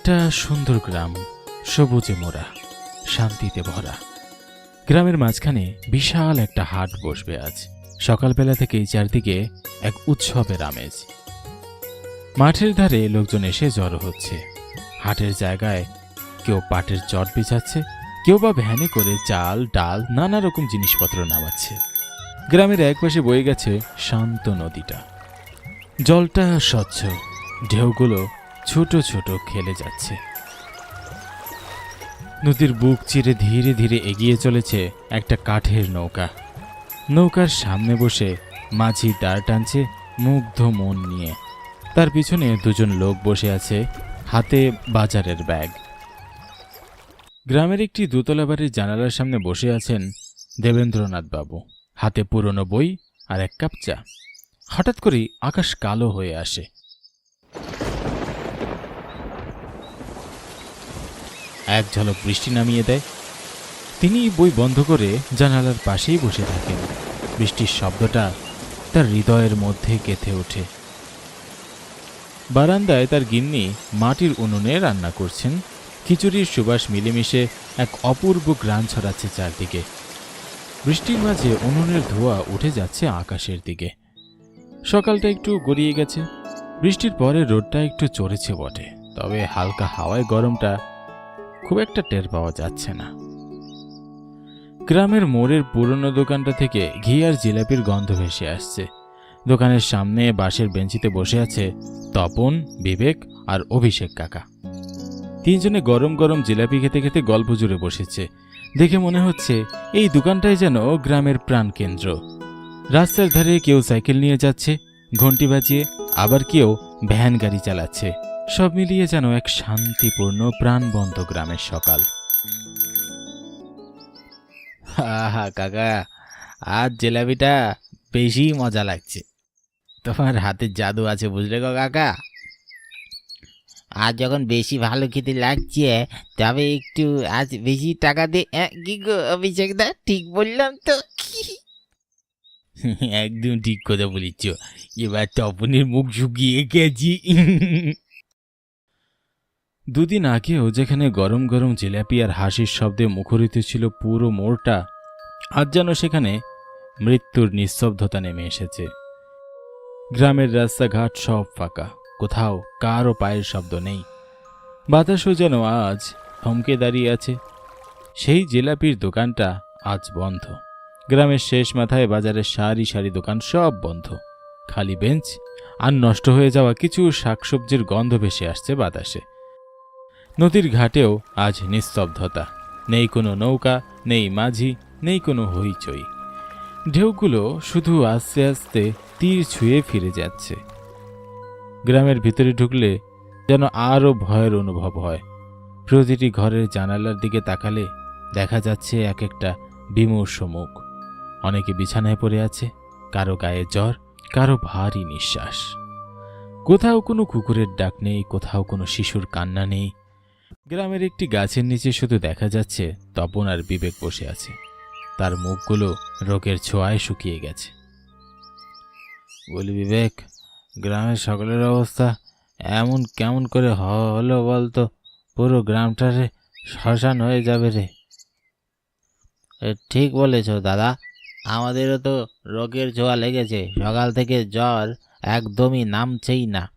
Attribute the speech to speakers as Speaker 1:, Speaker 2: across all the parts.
Speaker 1: একটা সুন্দর গ্রাম, সবুজে মোড়া, শান্তিতে ভরা। গ্রামের মাঝখানে বিশাল একটা হাট বসবে আজ। সকালবেলা থেকেই চারদিকে এক উৎসবের আমেজ। মাঠের ধারে লোকজন এসে জড়ো হচ্ছে। হাটের জায়গায় কেউ পাটের চট বিছাচ্ছে, কেউ বা ভ্যানে করে চাল, ডাল, নানা রকম জিনিসপত্র নামাচ্ছে। গ্রামের একপাশে বয়ে গেছে শান্ত নদীটা। জলটা স্বচ্ছ, ঢেউগুলো ছোট ছোট খেলে যাচ্ছে। নদীর বুক চিরে ধীরে ধীরে এগিয়ে চলেছে একটা কাঠের নৌকা। নৌকার সামনে বসে মাঝি দাঁড় টানছে মুগ্ধ মন নিয়ে। তার পিছনে দুজন লোক বসে আছে হাতে বাজারের ব্যাগ। গ্রামের একটি দোতলা বাড়ির জানালার সামনে বসে আছেন দেবেন্দ্রনাথ বাবু। হাতে পুরনো বই আর এক কাপ চা। হঠাৎ করেই আকাশ কালো হয়ে আসে। এক ঝলক বৃষ্টি নামিয়ে দেয়। তিনি বই বন্ধ করে জানালার পাশেই বসে থাকেন। বৃষ্টির শব্দটা তার হৃদয়ের মধ্যে গেঁথে ওঠে। বারান্দায় তার গিন্নি মাটির উনুনে রান্না করছেন। খিচুড়ির সুবাস মিলেমিশে এক অপূর্ব গ্রান ছড়াচ্ছে চারদিকে। বৃষ্টির মাঝে উনুনের ধোঁয়া উঠে যাচ্ছে আকাশের দিকে। সকালটা একটু গড়িয়ে গেছে। বৃষ্টির পরে রোদটা একটু চড়েছে বটে। তবে হালকা হাওয়ায় গরমটা খুব একটা টের পাওয়া যাচ্ছে না। গ্রামের মোড়ের পুরনো দোকানটা থেকে ঘি আর জিলাপির গন্ধ ভেসে আসছে। দোকানের সামনে বাঁশের বেঞ্চিতে বসে আছে তপন, বিবেক আর অভিষেক কাকা। তিনজনে গরম গরম জিলাপি খেতে খেতে গল্প জুড়ে বসেছে। দেখে মনে হচ্ছে এই দোকানটাই যেন গ্রামের প্রাণকেন্দ্র। রাস্তার ধারে কেউ সাইকেল নিয়ে যাচ্ছে ঘন্টি বাজিয়ে আবার কেউ ভ্যান গাড়ি চালাচ্ছে। সব মিলিয়ে যেন এক শান্তিপূর্ণ প্রাণবন্ত গ্রামের সকাল।
Speaker 2: হা কাকা, আজ জিলাপিটা বেশি মজা লাগছে। তোমার হাতের জাদু আছে বুঝলে গো কাকা? আজ যখন বেশি ভালো খেতে লাগছে, তবে একটু আজ বেশি টাকা দে কি অভিষেক দা, ঠিক বললাম তো? একদম ঠিক কথা বলিছ। এবার তপনের মুখ শুকিয়ে গেছি।
Speaker 1: দুদিন আগেও যেখানে গরম গরম জিলাপি আর হাসির শব্দে মুখরিত ছিল পুরো মোড়টা, আজ যেন সেখানে মৃত্যুর নিস্তব্ধতা নেমে এসেছে। গ্রামের রাস্তাঘাট সব ফাঁকা, কোথাও কারও পায়ের শব্দ নেই। বাতাসও যেন আজ থমকে দাঁড়িয়ে আছে। সেই জিলাপির দোকানটা আজ বন্ধ। গ্রামের শেষ মাথায় বাজারের সারি সারি দোকান সব বন্ধ। খালি বেঞ্চ আর নষ্ট হয়ে যাওয়া কিছু শাকসবজির গন্ধ ভেসে আসছে বাতাসে। নদীর ঘাটেও আজ নিস্তব্ধতা। নেই কোনো নৌকা, নেই মাঝি, নেই কোনো হইচই। ঢেউগুলো শুধু আস্তে আস্তে তীর ছুঁয়ে ফিরে যাচ্ছে। গ্রামের ভিতরে ঢুকলে যেন আরও ভয়ের অনুভব হয়। প্রতিটি ঘরের জানালার দিকে তাকালে দেখা যাচ্ছে এক একটা বিমর্ষ মুখ। অনেকে বিছানায় পড়ে আছে, কারও গায়ে জ্বর, কারও ভারী নিঃশ্বাস। কোথাও কোনো কুকুরের ডাক নেই, কোথাও কোনো শিশুর কান্না নেই গ্রামের একটি গাছের নিচে শুধু দেখা যাচ্ছে তপন আর বিবেক বসে আছে। তার মুখগুলো রোগের ছোঁয়ায় শুকিয়ে গেছে।
Speaker 2: বলি, বিবেক, গ্রামের সকলের অবস্থা এমন কেমন করে হলো বলতো? পুরো গ্রামটারে শ্মশান হয়ে যাবে রে। ঠিক বলেছ দাদা। আমাদেরও তো রোগের ছোঁয়া লেগেছে। সকাল থেকে জ্বর একদমই নামছেই না।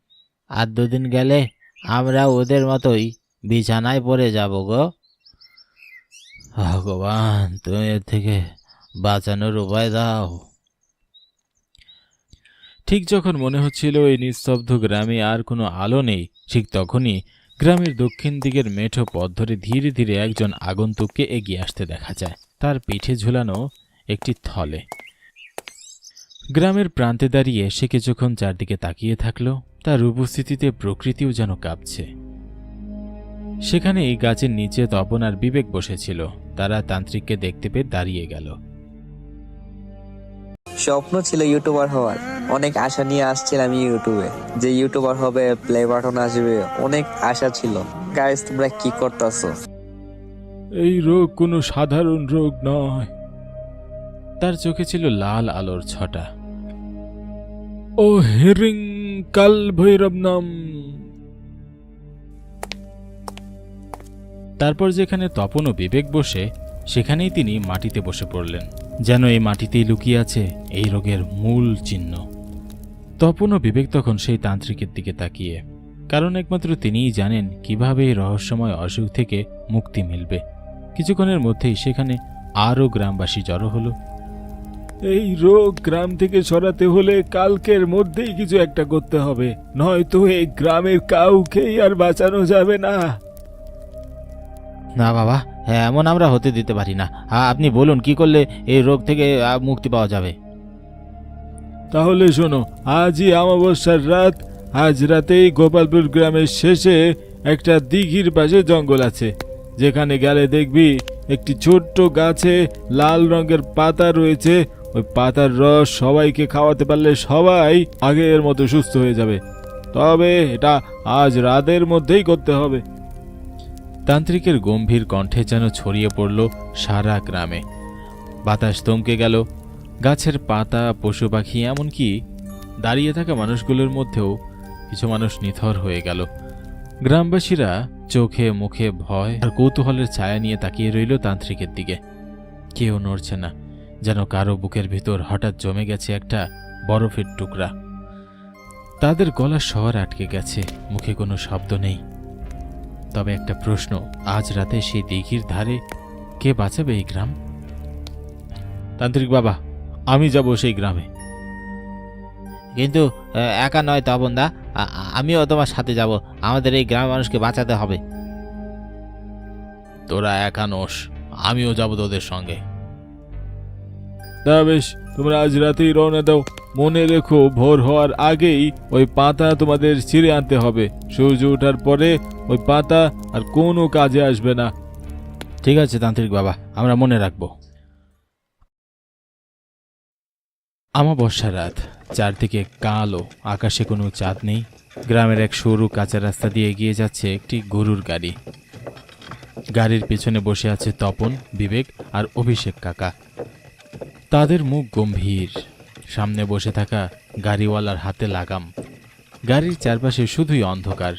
Speaker 2: আর দুদিন গেলে আমরা ওদের মতোই বিছানায় পড়ে যাব গো। ভগবান, তুমি এর থেকে বাঁচানোর উপায় দাও।
Speaker 1: ঠিক যখন মনে হচ্ছিল এই নিস্তব্ধ গ্রামে আর কোনো আলো নেই, ঠিক তখনই গ্রামের দক্ষিণ দিকের মেঠো পথ ধরে ধীরে ধীরে একজন আগন্তুককে এগিয়ে আসতে দেখা যায়। তার পিঠে ঝুলানো একটি থলে। গ্রামের প্রান্তে দাঁড়িয়ে সে কিছুক্ষণ চারদিকে তাকিয়ে থাকল। তার উপস্থিতিতে প্রকৃতিও যেন কাঁপছে। সেখানে এই গাছের নিচে তপন আর বিবেক বসেছিল। তারা তান্ত্রিককে দেখতে পেয়ে দাঁড়িয়ে গেল।
Speaker 3: স্বপ্ন ছিল ইউটিউবার হওয়ার। অনেক আশা নিয়ে আসছিলাম ইউটিউবে। যে ইউটিউবার হবে প্লে বাটন আসবে অনেক আশা ছিল। গাইস তোমরা কি করতেছো?
Speaker 1: এই রোগ কোনো সাধারণ রোগ নয়। তার চোখে ছিল লাল আলোর ছটা। ও হেরিং কাল ভৈরব নাম। তারপর যেখানে তপন ও বিবেক বসে, সেখানেই তিনি মাটিতে বসে পড়লেন। যেন এই মাটিতেই লুকিয়ে আছে এই রোগের মূল চিহ্ন। তপন ও বিবেক তখন সেই তান্ত্রিকের দিকে তাকিয়ে, কারণ একমাত্র তিনিই জানেন কীভাবে এই রহস্যময় অসুখ থেকে মুক্তি মিলবে। কিছুক্ষণের মধ্যেই সেখানে আরও গ্রামবাসী জড়ো হলো।
Speaker 4: এই রোগ গ্রাম থেকে সরাতে হলে কালকের মধ্যেই কিছু একটা করতে হবে, নয়তো এই গ্রামের কাউকেই আর বাঁচানো যাবে না।
Speaker 2: না, বাবা। হ্যাঁ এমন আমরা হতে দিতে পারি না। আপনি বলুন, কি করলে এই রোগ থেকে মুক্তি পাওয়া যাবে?
Speaker 4: তাহলে শোনো, আজই অমাবস্যার রাত। আজ রাতেই গোপালপুর গ্রামের শেষে একটা দিঘির পাশে জঙ্গল আছে। যেখানে গেলে দেখবি একটি ছোট্ট গাছে লাল রঙের পাতা রয়েছে। ওই পাতার রস সবাইকে খাওয়াতে পারলে সবাই আগের মতো সুস্থ হয়ে যাবে। তবে এটা আজ রাতের মধ্যেই করতে হবে।
Speaker 1: তান্ত্রিকের গম্ভীর কণ্ঠে যেন ছড়িয়ে পড়ল সারা গ্রামে। বাতাস থমকে গেল। গাছের পাতা, পশু পাখি, এমনকি দাঁড়িয়ে থাকা মানুষগুলোর মধ্যেও কিছু মানুষ নিথর হয়ে গেল। গ্রামবাসীরা চোখে মুখে ভয় আর কৌতূহলের ছায়া নিয়ে তাকিয়ে রইল তান্ত্রিকের দিকে। কেউ নড়ছে না, যেন কারও বুকের ভিতর হঠাৎ জমে গেছে একটা বরফের টুকরা। তাদের গলার স্বর আটকে গেছে, মুখে কোনো শব্দ নেই। তবে একটা প্রশ্ন আজ রাতে সেই দিঘির ধারে কে বাঁচাবে এই গ্রাম? তান্ত্রিক বাবা আমি যাব সেই গ্রামে।
Speaker 2: কিন্তু একা নয় তপনদা আমিও তোমার সাথে যাব আমাদের এই গ্রামের মানুষকে বাঁচাতে হবে।
Speaker 1: তোরা একা নোস আমিও যাব তোদের সঙ্গে।
Speaker 4: তা বেশ তোমরা আজ রাতেই রওনা দাও। মনে রেখো, ভোর হওয়ার আগেই ওই পাতা তোমাদের ছিঁড়ে আনতে হবে। সূর্য ওঠার পরে ওই পাতা আর কোনো কাজে আসবে না।
Speaker 1: ঠিক আছে, তান্ত্রিক বাবা, আমরা মনে রাখব। আমাবস্যা রাত, চারদিকে কালো আকাশে কোনো চাঁদ নেই। গ্রামের এক সরু কাঁচা রাস্তা দিয়ে এগিয়ে যাচ্ছে একটি গরুর গাড়ি। গাড়ির পিছনে বসে আছে তপন, বিবেক আর অভিষেক কাকা। তাদের মুখ গম্ভীর। সামনে বসে থাকা গাড়িওয়ালার হাতে লাগাম। গাড়ির চারপাশে শুধুই অন্ধকার।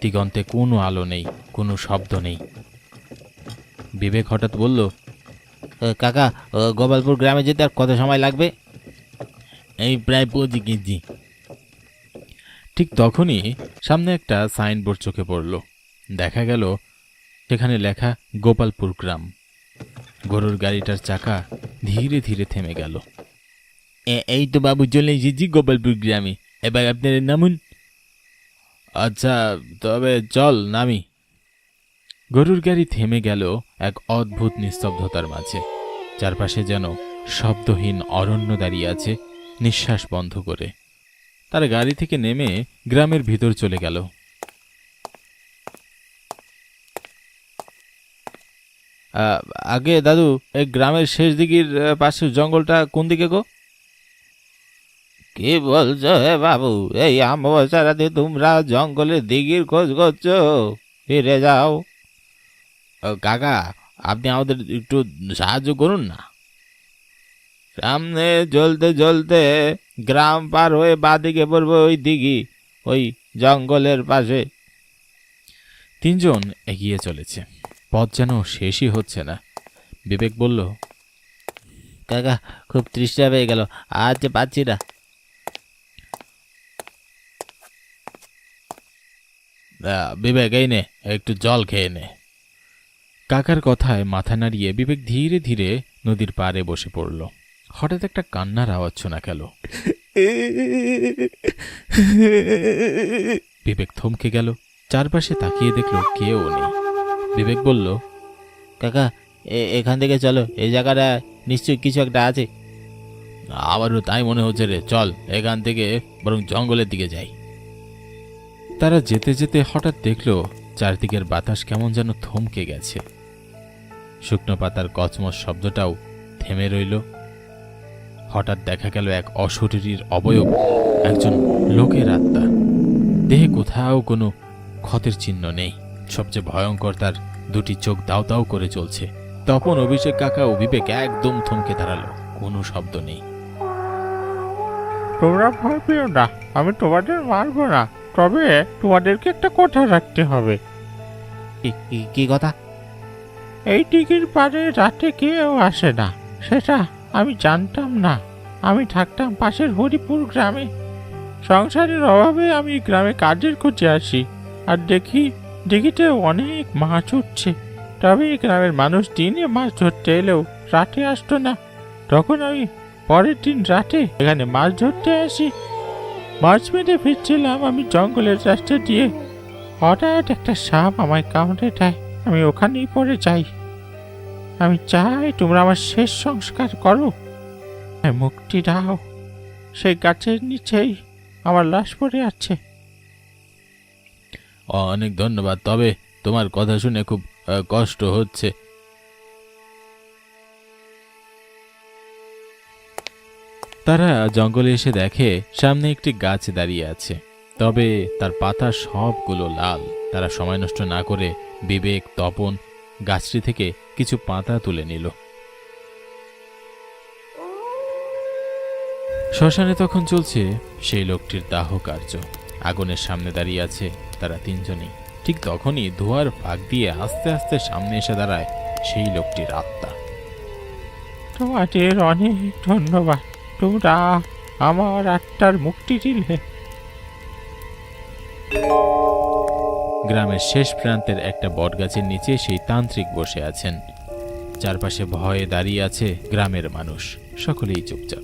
Speaker 1: দিগন্তে কোনো আলো নেই, কোনো শব্দ নেই। বিবেক হঠাৎ বলল
Speaker 2: কাকা গোপালপুর গ্রামে যেতে আর কত সময় লাগবে?
Speaker 1: এই প্রায় পৌঁছে গেছি ঠিক তখনই সামনে একটা সাইনবোর্ড চোখে পড়ল। দেখা গেল, সেখানে লেখা, গোপালপুর গ্রাম। গরুর গাড়িটার চাকা ধীরে ধীরে থেমে গেল। এই তো বাবু চলে এসেছি গোপালপুর গ্রামে। এবার আপনার নামুন। আচ্ছা তবে চল, নামি। গরুর গাড়ি থেমে গেল এক অদ্ভুত নিস্তব্ধতার মাঝে। চারপাশে যেন শব্দহীন অরণ্য দাঁড়িয়ে আছে নিঃশ্বাস বন্ধ করে। তারা গাড়ি থেকে নেমে গ্রামের ভিতর চলে গেল।
Speaker 2: আগে দাদু, এই গ্রামের শেষ দিকের পাশের জঙ্গলটা কোন দিকে গো? কি বলছো হে বাবু? এই অমাবস্যা রাতে তোমরা জঙ্গলের দিঘির খোঁজ করছ? ফিরে যাও। কাকা, আপনি আমাদের একটু সাহায্য করুন না। সামনে চলতে চলতে গ্রাম পার হয়ে বাদিকে পড়বে ওই দিঘি, ওই জঙ্গলের পাশে।
Speaker 1: তিনজন এগিয়ে চলেছে। পথ যেন শেষই হচ্ছে না। বিবেক বলল,
Speaker 2: কাকা, খুব তৃষ্ণা পেয়ে গেল। আজ পাচ্ছি না।
Speaker 1: বিবেক এই নে একটু জল খেয়ে নে। কাকার কথায় মাথা নাড়িয়ে বিবেক ধীরে ধীরে নদীর পাড়ে বসে পড়ল। হঠাৎ একটা কান্নার আওয়াজ শোনা গেল। বিবেক থমকে গেল। চারপাশে তাকিয়ে দেখল কেউ নেই। বিবেক বলল
Speaker 2: কাকা এ- এখান থেকে চলো এই জায়গাটা নিশ্চয়ই কিছু একটা আছে।
Speaker 1: আমারও তাই মনে হচ্ছে রে চল এখান থেকে বরং জঙ্গলের দিকে যাই। তারা যেতে যেতে হঠাৎ দেখল চারদিকের বাতাস কেমন যেন থমকে গেছে। শুকনো পাতার কচমচ শব্দটাও থেমে রইল। হঠাৎ দেখা গেল এক অশরীরীর অবয়ব, একজন লোকের আত্মা। দেহে কোথাও কোনো ক্ষতের চিহ্ন নেই। সবচেয়ে ভয়ঙ্কর তার দুটি চোখ দাও দাও করে চলছে তখন অভিষেক কাকা ও বিবেক একদম থমকে দাঁড়াল। কোনো শব্দ নেই।
Speaker 5: তোমরা ভয় পেও না, আমি তোমাদের মারবো না। তবে তোমাদেরকে একটা কথা রাখতে হবে।
Speaker 2: কি- কি- কি কথা?
Speaker 5: এই দিঘির পাড়ে রাতে কেউ আসে না। সেটা আমি জানতাম না। আমি থাকতাম পাশের হরিপুর গ্রামে। সংসারের অভাবে আমি গ্রামে কাজের খোঁজে আসি আর দেখি দিঘিতে অনেক মাছ উঠছে। তবে এই গ্রামের মানুষ দিনে মাছ ধরতে এলেও রাতে আসতো না। তখন আমি পরের দিন রাতে এখানে মাছ ধরতে আসি। মাছ মেরে ফিরছিলাম, আমি জঙ্গলের রাস্তা দিয়ে হঠাৎ একটা সাপ আমায় কামড়ে দেয়। আমি ওখানেই পড়ে যাই। আমি চাই তোমরা আমার শেষ সংস্কার করো। আমায় মুক্তি দাও। সেই গাছের নিচেই আমার লাশ পড়ে আছে।
Speaker 1: অনেক ধন্যবাদ, তবে তোমার কথা শুনে খুব কষ্ট হচ্ছে। তারা জঙ্গলে এসে দেখে, সামনে একটি গাছ দাঁড়িয়ে আছে। তবে তার পাতা সবগুলো লাল। তারা সময় নষ্ট না করে বিবেক, তপন, গাছটি থেকে কিছু পাতা তুলে নিল। শ্মশানে তখন চলছে সেই লোকটির দাহ কার্য আগুনের সামনে দাঁড়িয়ে আছে তারা তিনজনই। ঠিক তখনই ধোয়ার ফাঁক দিয়ে আস্তে আস্তে সামনে এসে দাঁড়ায় সেই লোকটির আত্মা।
Speaker 5: তোমাদের অনেক ধন্যবাদ। তোমরা আমার আত্মার মুক্তি দিলে।
Speaker 1: গ্রামের শেষ প্রান্তের একটা বটগাছের নিচে সেই তান্ত্রিক বসে আছেন। চারপাশে ভয়ে দাঁড়িয়ে আছে গ্রামের মানুষ। সকলেই চুপচাপ।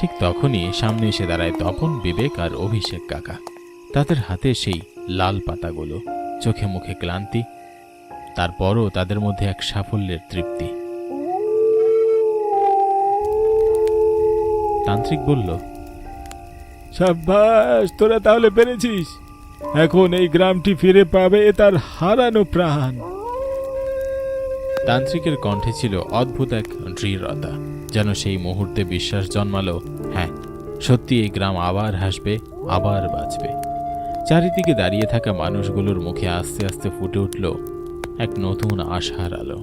Speaker 1: ঠিক তখনই সামনে এসে দাঁড়ায় তপন, বিবেক আর অভিষেক কাকা। তাদের হাতে সেই লাল পাতাগুলো, চোখে মুখে ক্লান্তি, তারপরও তাদের মধ্যে এক সাফল্যের তৃপ্তি। তান্ত্রিক বলল
Speaker 4: সাব্বাস তোরা তাহলে পেরেছিস? এখন এই গ্রামটি ফিরে পাবে তার হারানো প্রাণ।
Speaker 1: তান্ত্রিকের কণ্ঠে ছিল অদ্ভুত এক দৃঢ়তা যেন সেই মুহূর্তে বিশ্বাস জন্মালো হ্যাঁ সত্যি এই গ্রাম আবার হাসবে আবার বাঁচবে। চারিদিকে দাঁড়িয়ে থাকা মানুষগুলোর মুখে আস্তে আস্তে ফুটে উঠল এক নতুন আশার আলো।